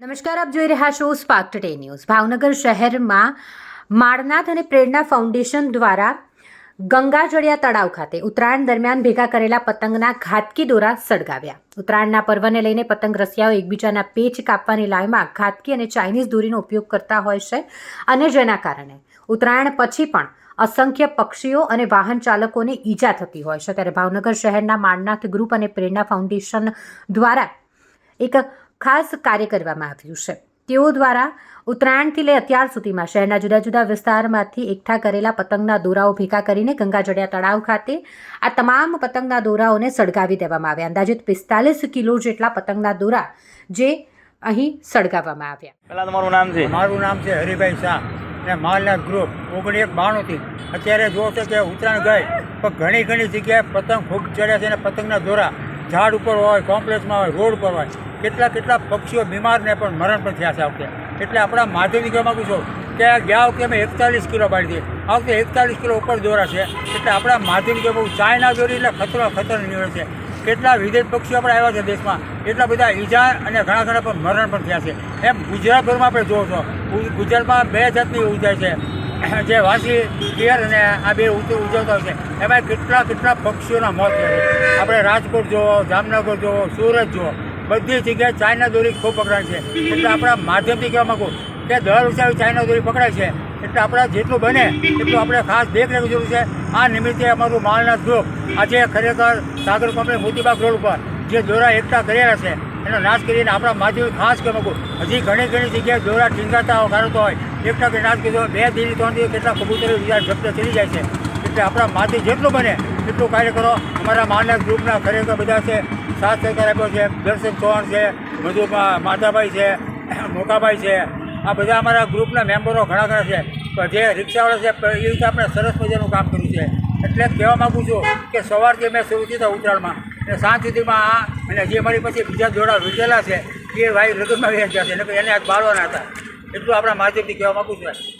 નમસ્કાર, આપ જોઈ રહ્યા છો સ્પાર્ક ટુડે ન્યૂઝ ભાવનગર શહેરમાં માળનાથ અને પ્રેરણા ફાઉન્ડેશન દ્વારા ગંગાજળિયા તળાવ ખાતે ઉત્તરાયણ દરમિયાન ભેગા કરેલા પતંગના ઘાતકી દોરા સળગાવ્યા. ઉત્તરાયણના પર્વને લઈને પતંગ રસિયાઓ એકબીજાના પેચ કાપવાની લાઈમાં ઘાતકી અને ચાઇનીઝ દોરીનો ઉપયોગ કરતા હોય છે અને જેના કારણે ઉત્તરાયણ પછી પણ અસંખ્ય પક્ષીઓ અને વાહન ચાલકોને ઈજા થતી હોય છે. ત્યારે ભાવનગર શહેરના માળનાથ ગ્રુપ અને પ્રેરણા ફાઉન્ડેશન દ્વારા એક ખાસ કાર્ય કરવામાં આવ્યું છે. તેઓ દ્વારા ઉત્તરાયણથી લઈ અત્યાર સુધીમાં શહેરના જુદા જુદા વિસ્તારમાંથી એકઠા કરેલા પતંગના દોરાઓ ભેગા કરીને ગંગાજળિયા તળાવ ખાતે આ તમામ પતંગના દોરાઓને સળગાવી દેવામાં આવ્યા. અંદાજિત પિસ્તાલીસ કિલો જેટલા પતંગના દોરા જે અહીં સળગાવવામાં આવ્યા. પેલા તમારું નામ છે? મારું નામ છે હરિભાઈ શાહ ને માલના ગ્રુપ ઓગણી એક બાણુંથી અત્યારે જો છે કે ઉત્તરાયણ ગઈ પણ ઘણી ઘણી જગ્યાએ પતંગ ખૂબ ચડ્યા છે અને પતંગના દોરા ઝાડ ઉપર હોય કોમ્પ્લેક્સમાં હોય રોડ પર હોય કેટલા કેટલા પક્ષીઓ બીમારને પણ મરણ પણ થયા છે આ વખતે એટલે આપણા માધ્યમિક માગું છું કે ગયા વખતે અમે એકતાલીસ કિલો બાળી હતી આ વખતે એકતાલીસ કિલો ઉપર દોરા છે એટલે આપણા માધ્યમિક માગું ચાઇના દોરી એટલે ખતરો ખતરો નીવડે છે કેટલા વિદેશ પક્ષીઓ આપણે આવ્યા છે દેશમાં એટલા બધા ઈજા અને ઘણા ઘણા પણ મરણ પણ થયા છે એમ ગુજરાતભરમાં આપણે જોવો છો ગુજરાતમાં બે જાતની ઉજાય છે જે વાસી પિયર અને આ બે ઉજવ- ઉજવતા હોય છે, એમાં કેટલા કેટલા પક્ષીઓના મોત આપણે રાજકોટ જુઓ, જામનગર જુઓ, સુરત જુઓ, બધી જગ્યાએ ચાઇના દોરી ખૂબ પકડાય છે. એટલે આપણા માધ્યમથી કહેવા માગું કે દર વર્ષે ચાઇના દોરી પકડાય છે. એટલે આપણે જેટલું બને એટલું આપણે ખાસ દેખરેખ જરૂર છે. આ નિમિત્તે અમારું માલનાથ ગ્રુપ આજે ખરેખર સાગર કંપની મોતીબાગ રોડ ઉપર જે દોરા એકઠા કરેલા છે, એનો નાશ કરીને આપણા માધ્યમ ખાસ કહેવા હજી ઘણી ઘણી જગ્યાએ દોરા ટીંગાતા કાઢતો હોય. એકઠા કરી નાશ કીધો, બે દિવસ ત્રણ દિવસ કેટલા કબૂતરો બીજા જપ્ત ચડી જાય છે. એટલે આપણા માથી જેટલું બને, એટલું કાર્ય કરો. અમારા માના ગ્રુપના ખરેખર બધા છે, સાથ સહકાર આપ્યો છે. દર્શક ચૌહાણ છે મધુ માતાભાઈ છે મોકાભાઈ છે. આ બધા અમારા ગ્રુપના મેમ્બરો ઘણા ઘણા છે. જે રિક્ષાવાળા છે એ રીતે આપણે સરસ મજાનું કામ કર્યું છે. એટલે કહેવા માગું છું કે સવારથી મેં શરૂ થયું ઉત્તરાયણમાં. અને સાંજ સુધીમાં આ, અને જે મારી પછી બીજા જોડા વીટેલા છે, એ ભાઈ લગ્નમાં વેચ્યા છે. એટલે એને આજ બાળવાના હતા. એટલું આપણા માધ્યમથી કહેવા માગું છું